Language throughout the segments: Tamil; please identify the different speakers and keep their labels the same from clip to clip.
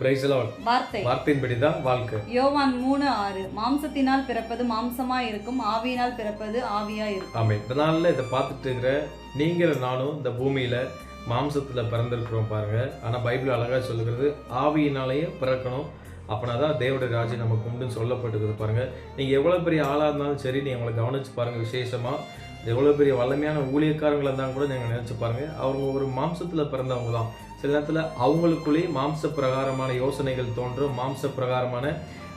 Speaker 1: வார்த்தையின்படி தான் வாழ்க்கை.
Speaker 2: யோவான் மூணு ஆறு. மாம்சத்தினால் பிறப்பது மாம்சமா இருக்கும் ஆவியினால் பிறப்பது ஆவியா இருக்கும்.
Speaker 1: ஆமாம் இந்த நாளில் இதை பார்த்துட்டு இருக்கிற நீங்கள் நானும் இந்த பூமியில் மாம்சத்தில் பிறந்திருக்கிறோம் பாருங்க. ஆனால் பைபிள் அழகாக சொல்லுகிறது ஆவியினாலேயே பிறக்கணும். அப்படின்னா தான் தேவடைய ராஜ்யம் நமக்கு உண்டுன்னு சொல்லப்பட்டிருக்குது பாருங்க. நீங்கள் எவ்வளோ பெரிய ஆளாக இருந்தாலும் சரி நீங்கள் அவங்களை கவனிச்சு பாருங்க விசேஷமாக எவ்வளோ பெரிய வல்லமையான ஊழியக்காரங்களாக இருந்தாலும் கூட நீங்கள் நினச்சி பாருங்க. அவங்க ஒரு மாம்சத்தில் பிறந்தவங்க தான். சில நேரத்தில் அவங்களுக்குள்ளேயே மாம்ச பிரகாரமான யோசனைகள் தோன்றும். மாம்ச பிரகாரமான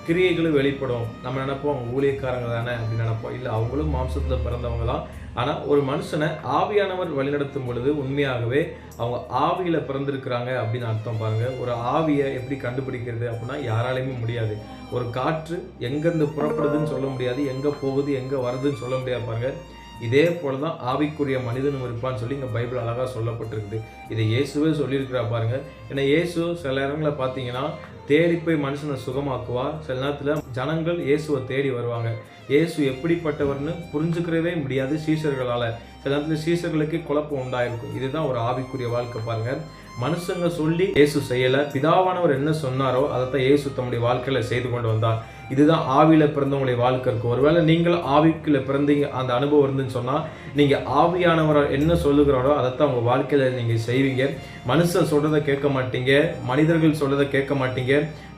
Speaker 1: கிரியைகளும் வெளிப்படும். நம்ம நினைப்போம் அவங்க ஊழியக்காரங்க தானே அப்படின்னு நினைப்போம். இல்லை அவங்களும் மாம்சத்தில் பிறந்தவங்க தான். ஆனால் ஒரு மனுஷனை ஆவியானவர் வழிநடத்தும் பொழுது உண்மையாகவே அவங்க ஆவியில் பிறந்திருக்கிறாங்க அப்படின்னு அர்த்தம் பாருங்க. ஒரு ஆவியை எப்படி கண்டுபிடிக்கிறது அப்படின்னா யாராலையுமே முடியாது. ஒரு காற்று எங்கேருந்து புறப்படுதுன்னு சொல்ல முடியாது. எங்கே போகுது எங்கே வருதுன்னு சொல்ல முடியாது பாருங்கள் இதே போல தான் ஆவிக்குரிய மனிதனும் இருப்பான்னு சொல்லி இங்கே பைபிள் அழகாக சொல்லப்பட்டிருக்குது. இதை இயேசுவே சொல்லியிருக்கிறா பாருங்க. ஏன்னா இயேசு சில இடங்களை பார்த்தீங்கன்னா தேடி போய் மனுஷனை சுகமாக்குவா சில நேரத்தில் ஜனங்கள் இயேசுவை தேடி வருவாங்க. இயேசு எப்படிப்பட்டவர்னு புரிஞ்சுக்கிறவே முடியாது சீசர்களால் சில நேரத்தில் சீசர்களுக்கு குழப்பம் உண்டாயிருக்கும். இதுதான் ஒரு ஆவிக்குரிய வாழ்க்கை பாருங்க. மனுஷங்க சொல்லி இயேசு செய்யலை. பிதாவானவர் என்ன சொன்னாரோ அதைத்தான் இயேசு தம்முடைய வாழ்க்கையில் செய்து கொண்டு வந்தார். இதுதான் ஆவியில் பிறந்தவங்களுடைய வாழ்க்கை இருக்கும். ஒருவேளை நீங்கள் ஆவிக்குள்ள பிறந்தீங்க அந்த அனுபவம் இருந்துன்னு சொன்னால் நீங்கள் ஆவியானவர் என்ன சொல்லுகிறாரோ அதைத்தான் உங்கள் வாழ்க்கையில் நீங்கள் செய்வீங்க. மனுஷன் சொல்கிறத கேட்க மாட்டீங்க. மனிதர்கள் சொல்கிறத கேட்க மாட்டீங்க.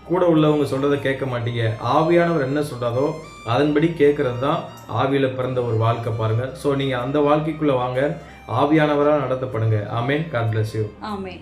Speaker 1: கூட உள்ளவங்க சொல்கிறத கேட்க மாட்டீங்க. ஆவியானவர் என்ன சொல்கிறாரோ அதன்படி கேட்குறது தான் ஆவியில் பிறந்த ஒரு வாழ்க்கை பாருங்கள் ஸோ நீங்கள் அந்த வாழ்க்கைக்குள்ளே வாங்க. ஆவியானவராக நடத்தப்படுங்க. ஆமேன் காட் பிளஸ் யூ
Speaker 2: ஆமே